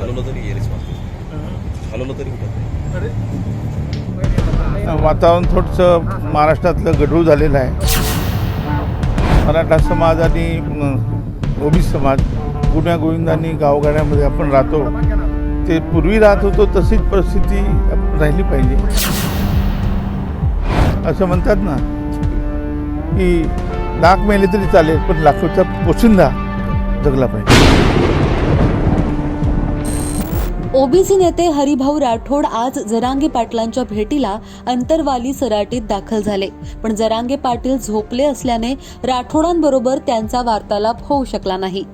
हलवलं तरी हलवलं तरी कुठं? वातावरण थोडंसं महाराष्ट्रातलं गढूळ झालेलं आहे. मराठा समाज आणि ओबी समाज गुण्या गोविंदांनी गावगाड्यामध्ये आपण राहतो. ते पूर्वी राहत होतो तशीच परिस्थिती राहिली पाहिजे. असं म्हणतात ना की लाख मेले तरी चालेल पण लाखोचा पोशिंदा जगला पाहिजे. ओबीसी नेते हरिभाऊ राठोड आज जरांगे पाटलांच्या भेटीला अंतरवाली सराटीत दाखल झाले. पण जरांगे पाटील झोपले असल्याने राठोडांबरोबर त्यांचा वार्तालाप होऊ शकला नाही.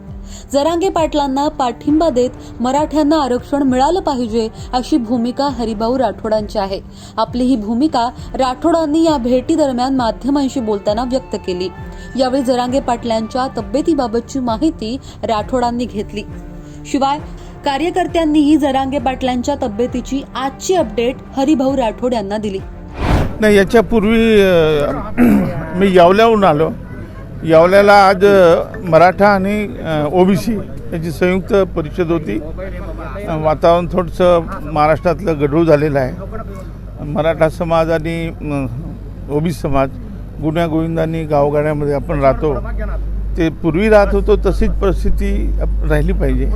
जरांगे पाटलांना पाठिंबा देत मराठ्यांना आरक्षण मिळालं पाहिजे अशी भूमिका हरिभाऊ राठोडांची आहे. आपली ही भूमिका राठोडांनी या भेटी दरम्यान माध्यमांशी बोलताना व्यक्त केली. यावेळी जरांगे पाटलांच्या तब्येतीबाबतची माहिती राठोडांनी घेतली. शिवाय कार्यकर्त्यांनीही जरांगे पाटलांच्या तब्येतीची आजची अपडेट हरिभाऊ राठोड यांना दिली. नाही याच्यापूर्वी मी यावल्याहून आलो. यावल्याला आज मराठा आणि ओबीसी याची संयुक्त परिषद होती. वातावरण थोडंसं महाराष्ट्रातलं गढूळ झालेलं आहे. मराठा समाज आणि ओबीसी समाज गुण्यागोविंदांनी गावगाड्यामध्ये आपण राहतो. ते पूर्वी राहत होतो तशीच परिस्थिती राहिली पाहिजे.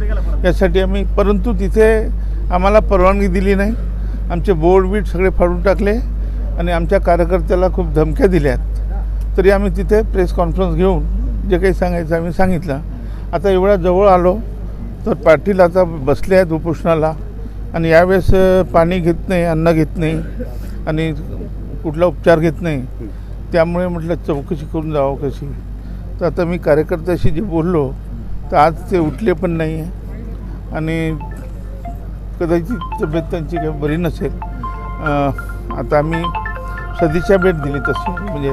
यासाठी आम्ही परंतु तिथे आम्हाला परवानगी दिली नाही. आमचे बोर्ड बीट सगळे फाडून टाकले आणि आमच्या कार्यकर्त्याला खूप धमक्या दिल्यात. तरी आम्ही तिथे प्रेस कॉन्फरन्स घेऊन जे काही सांगायचं आम्ही सांगितलं. आता एवढ्या जवळ आलो तर पाटील आता बसले आहेत उपोषणाला आणि यावेळेस पाणी घेत नाही अन्न घेत नाही आणि कुठला उपचार घेत नाही. त्यामुळे म्हटलं चौकशी करून जावं कशी. तर आता मी कार्यकर्त्याशी जे बोललो तर आज ते उठले पण नाही आहे आणि कदाचित तब्येत त्यांची काही बरी नसेल. आता आम्ही सदिच्छा भेट दिली तशी म्हणजे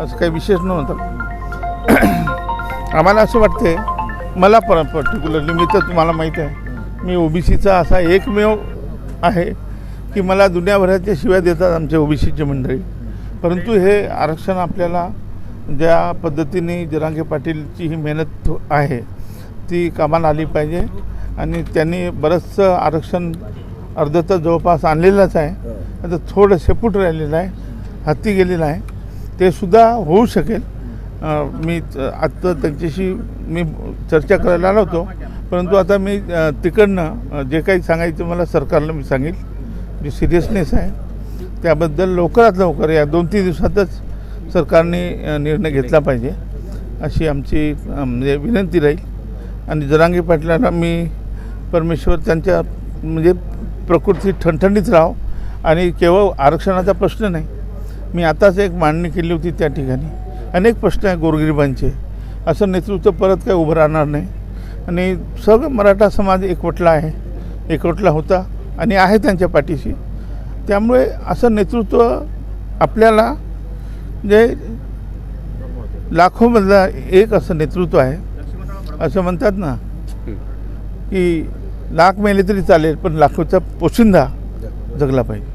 असं काही विशेष नव्हतं आम्हाला असं वाटते मला पर पर्टिक्युलरली मी तर तुम्हाला माहीत आहे मी ओबीसीचा असा एकमेव आहे की मला दुनियाभराच्या शिव्या देतात आमच्या ओबीसीची मंडळी. परंतु हे आरक्षण आपल्याला ज्या पद्धतीने जरांगे पाटीलची ही मेहनत आहे ती कामाला आली पाहिजे आणि त्यांनी बरंचसं आरक्षण अर्ध तर जवळपास आणलेलंच आहे. आता थोडं शेपूट राहिलेलं आहे हत्ती गेलेलं आहे. ते सुद्धा होऊ शकेल. मी आत्ता त्यांच्याशी मी चर्चा करायला आलो होतो. परंतु आता मी तिकडनं जे काही सांगायचं मला सरकारला मी सांगेल. जी सिरियसनेस आहे त्याबद्दल लवकरात लवकर या दोन तीन दिवसातच सरकारने निर्णय घेतला पाहिजे. अशी आमची म्हणजे विनंती राहील. आणि जरांगी पाटलांना मी परमेश्वर त्यांच्या म्हणजे प्रकृती ठणठणीत राहो आणि केवळ आरक्षणाचा प्रश्न नाही मी आताच एक मांडणी केली होती त्या ठिकाणी. अनेक प्रश्न आहे गोरगरिबांचे. असं नेतृत्व परत काय उभं राहणार नाही. आणि सगळं मराठा समाज एकवटला आहे एकवटला होता आणि आहे त्यांच्या पाठीशी. त्यामुळे असं नेतृत्व आपल्याला जे लाखोमधला एक असं नेतृत्व आहे असं म्हणतात ना की लाख मेले तरी चालेल पण लाखोचा पोशिंदा जगला पाहिजे.